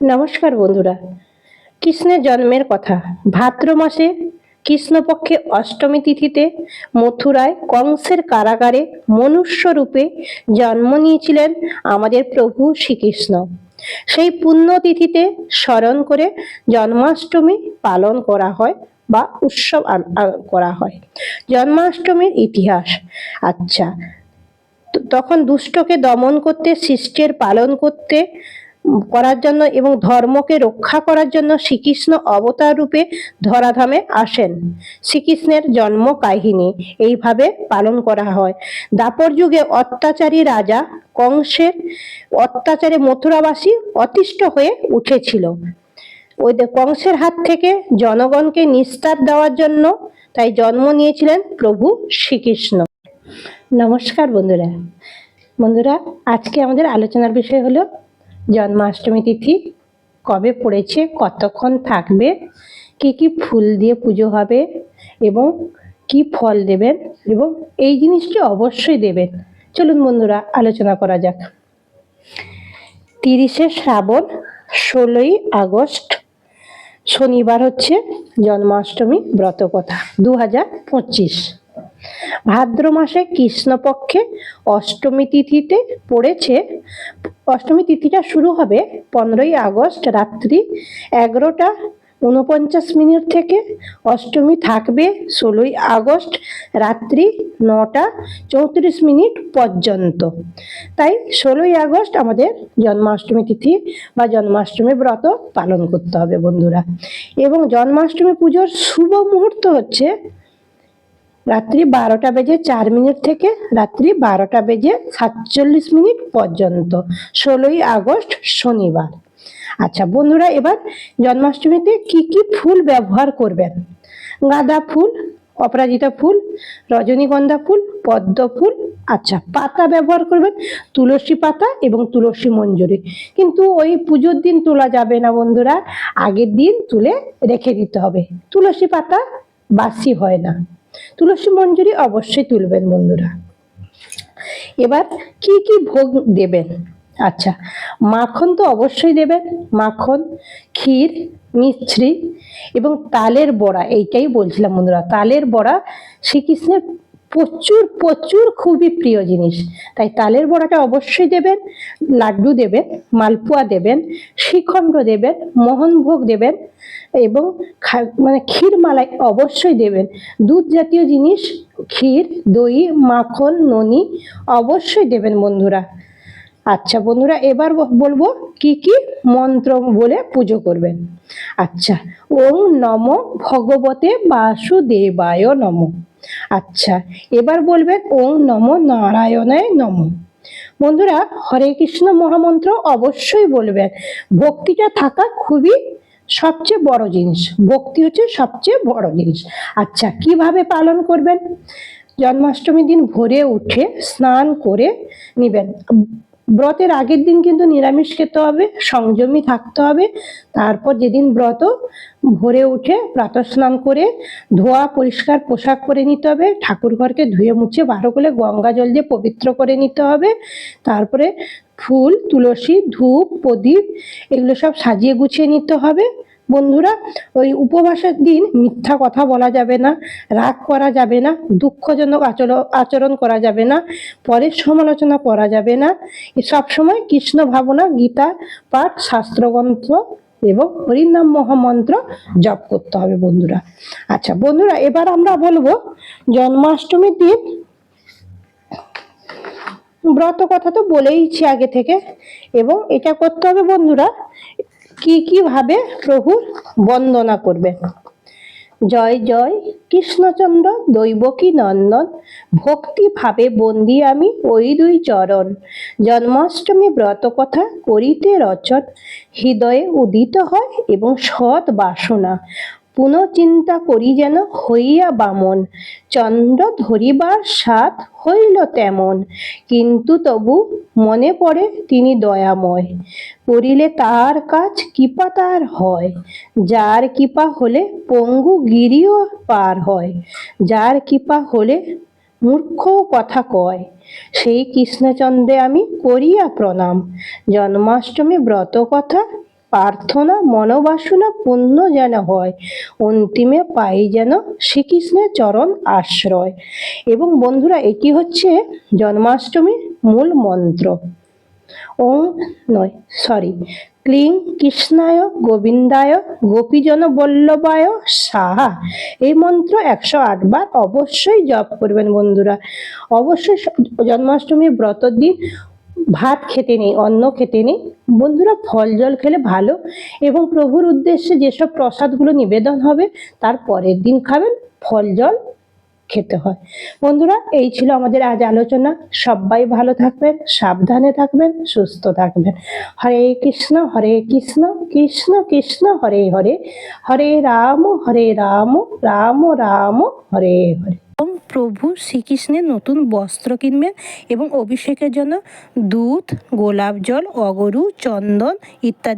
নমস্কার বন্ধুরা। কৃষ্ণের জন্মের কথা। ভাদ্র মাসে কৃষ্ণপক্ষে অষ্টমী তিথিতে মথুরায় কংসের কারাগারে মনুষ্য রূপে জন্ম নিয়েছিলেন আমাদের প্রভু শ্রীকৃষ্ণ। সেই পুণ্যতিথিতে স্মরণ করে জন্মাষ্টমী পালন করা হয় বা উৎসব করা হয়। জন্মাষ্টমীর ইতিহাস। আচ্ছা তখন দুষ্টকে দমন করতে, শিষ্টের পালন করতে করার জন্য এবং ধর্মকে রক্ষা করার জন্য শ্রীকৃষ্ণ অবতার রূপে ধরাধামে আসেন। শ্রীকৃষ্ণের জন্ম কাহিনী এইভাবে পালন করা হয়। দাপর যুগে অত্যাচারী রাজা কংসের অত্যাচারে মথুরাবাসী অতিষ্ঠ হয়ে উঠেছিল। ওই কংসের হাত থেকে জনগণকে নিস্তার দেওয়ার জন্য তাই জন্ম নিয়েছিলেন প্রভু শ্রীকৃষ্ণ। নমস্কার বন্ধুরা। বন্ধুরা, আজকে আমাদের আলোচনার বিষয় হলো জন্মাষ্টমী তিথি কবে পড়েছে, কতক্ষণ থাকবে, কি কি ফুল দিয়ে পুজো হবে এবং কি ফল দেবেন এবং এই জিনিসটি অবশ্যই দেবেন। চলুন বন্ধুরা, আলোচনা করা যাক। তিরিশে শ্রাবণ, ষোলোই আগস্ট, শনিবার হচ্ছে জন্মাষ্টমী ব্রতকথা দু হাজার পঁচিশ। ভাদ্র মাসে কৃষ্ণপক্ষে অষ্টমী তিথিতে পড়েছে অষ্টমী তিথিটা শুরু হবে পনেরোই আগস্ট রাত্রি এগারোটা উনপঞ্চাশ মিনিট থেকে। অষ্টমী থাকবে ষোলোই আগস্ট রাত্রি নটা চৌত্রিশ মিনিট পর্যন্ত। তাই ষোলোই আগস্ট আমাদের জন্মাষ্টমী তিথি বা জন্মাষ্টমী ব্রত পালন করতে হবে বন্ধুরা। এবং জন্মাষ্টমী পুজোর শুভ মুহূর্ত হচ্ছে রাত্রি বারোটা বেজে চার মিনিট থেকে রাত্রি বারোটা বেজে সাতচল্লিশ মিনিট পর্যন্ত, ষোলোই আগস্ট শনিবার। আচ্ছা বন্ধুরা, এবার জন্মাষ্টমীতে কি কি ফুল ব্যবহার করবেন? গাঁদা ফুল, অপরাজিতা ফুল, রজনীগন্ধা ফুল, পদ্ম ফুল আচ্ছা পাতা ব্যবহার করবেন, তুলসী পাতা এবং তুলসী মঞ্জুরি। কিন্তু ওই পুজোর দিন তোলা যাবে না বন্ধুরা, আগের দিন তুলে রেখে দিতে হবে। তুলসী পাতা বাসি হয় না। তুলসী মঞ্জুরি অবশ্যই তুলবেন বন্ধুরা। এবার কি কি ভোগ দেবেন? আচ্ছা মাখন তো অবশ্যই দেবেন। মাখন, ক্ষীর, মিছরি এবং তালের বড়া, এইটাই বলছিলাম বন্ধুরা। তালের বড়া শ্রীকৃষ্ণের প্রচুর প্রচুর খুবই প্রিয় জিনিস। তাই তালের বড়াটা অবশ্যই দেবেন, লাড্ডু দেবেন, মালপোয়া দেবেন শ্রীখণ্ড দেবেন, মোহনভোগ দেবেন এবং মানে ক্ষীর মালাই অবশ্যই দেবেন। দুধ জাতীয় জিনিস, ক্ষীর, দই, মাখন, ননি অবশ্যই দেবেন বন্ধুরা। আচ্ছা বন্ধুরা, এবার বলব কি কি মন্ত্র বলে পুজো করবেন। আচ্ছা ওং নম ভগবতে বাসুদেবায় নম। আচ্ছা এবার বলবেন ওং নম নারায়ণায় নম। বন্ধুরা, হরে কৃষ্ণ মহামন্ত্র অবশ্যই বলবেন ভক্তিটা থাকা খুবই সবচেয়ে বড় জিনিস। ভক্তি হচ্ছে সবচেয়ে বড় জিনিস। আচ্ছা কীভাবে পালন করবেন? জন্মাষ্টমীর দিন ভোরে উঠে স্নান করে নেবেন। ব্রতের আগের দিন কিন্তু নিরামিষ খেতে হবে, সংযমী থাকতে হবে। তারপর যেদিন ব্রত, ভোরে উঠে প্রাতঃ স্নান করে ধোয়া, পরিষ্কার পোশাক করে নিতে হবে, ঠাকুর ঘরকে ধুয়ে মুছে বারো করে গঙ্গা জল দিয়ে পবিত্র করে নিতে হবে। তারপরে ফুল, তুলসী, ধূপ, প্রদীপ, এগুলো সব সাজিয়ে গুছিয়ে নিতে হবে। বন্ধুরা, ওই উপবাসের দিন মিথ্যা কথা বলা যাবে না, রাগ করা যাবে না, দুঃখজনক আচরণ আচরণ করা যাবে না, পরের সমালোচনা করা যাবে না। সবসময় কৃষ্ণ ভাবনা, গীতা, পাঠ, শাস্ত্রগ্রন্থ এবং হরিনাম মহামন্ত্র জপ করতে হবে বন্ধুরা। আচ্ছা বন্ধুরা, এবার আমরা বলব, জন্মাষ্টমীর দিন ব্রত কথা তো বলেইছি আগে থেকে, এবং এটা করতে হবে বন্ধুরা কি কীভাবে প্রভুর বন্দনা করবেন জয় জয়, কৃষ্ণচন্দ্র দৈবকী নন্দন, ভক্তি ভাবে বন্দি আমি ওই দুই চরণ। জন্মাষ্টমী ব্রত কথা করিতে রচন, হৃদয়ে উদিত হয় এবং সৎ বাসনা। পুনঃচিন্তা করি যেন হইয়া বামন চন্দ্র ধরিবার সাত হইল তেমন, কিন্তু তবু মনে পড়ে তিনি দয়াময়। করিলে তার কাজ কৃপা তার হয়, যার কৃপা হলে পঙ্গু গিরিও পার হয়, যার কৃপা হলে মূর্খ কথা কয়। সেই কৃষ্ণচন্দ্রে আমি করিয়া প্রণাম। জন্মাষ্টমী ব্রত কথা প্রার্থনা, মনোবাসনা পূর্ণ যেন হয়। অন্তিমে পাই যেন শ্রীকৃষ্ণের চরণ আশ্রয়। এবং বন্ধুরা, এটি হচ্ছে জন্মাষ্টমীর মূল মন্ত্র। ওম নয় সরি ক্লিং কৃষ্ণায় গোবিন্দায় গোপীজন বল্লভায় সাহা। এই মন্ত্র একশো আটবার অবশ্যই জপ করবেন বন্ধুরা। অবশ্যই জন্মাষ্টমী ব্রতর দিন ভাত খেতে নেই, অন্ন খেতে নেই। বন্ধুরা, ফল জল খেলে ভালো এবং প্রভুর উদ্দেশ্যে যেসব প্রসাদগুলো নিবেদন হবে, তার পরের দিন খাবেন, ফল জল খেতে হয়। বন্ধুরা, এই ছিল আমাদের আজ আলোচনা। সবাই ভালো থাকবেন, সাবধানে থাকবেন, সুস্থ থাকবেন। হরে কৃষ্ণ হরে কৃষ্ণ কৃষ্ণ কৃষ্ণ, হরে হরে। হরে রাম হরে রাম রাম রাম, হরে হরে। প্রভু শ্রীকৃষ্ণের নতুন বস্ত্র কিনবেন এবং অভিষেকের জন্য দুধ গোলাপ জল অগরু চন্দন ইত্যাদি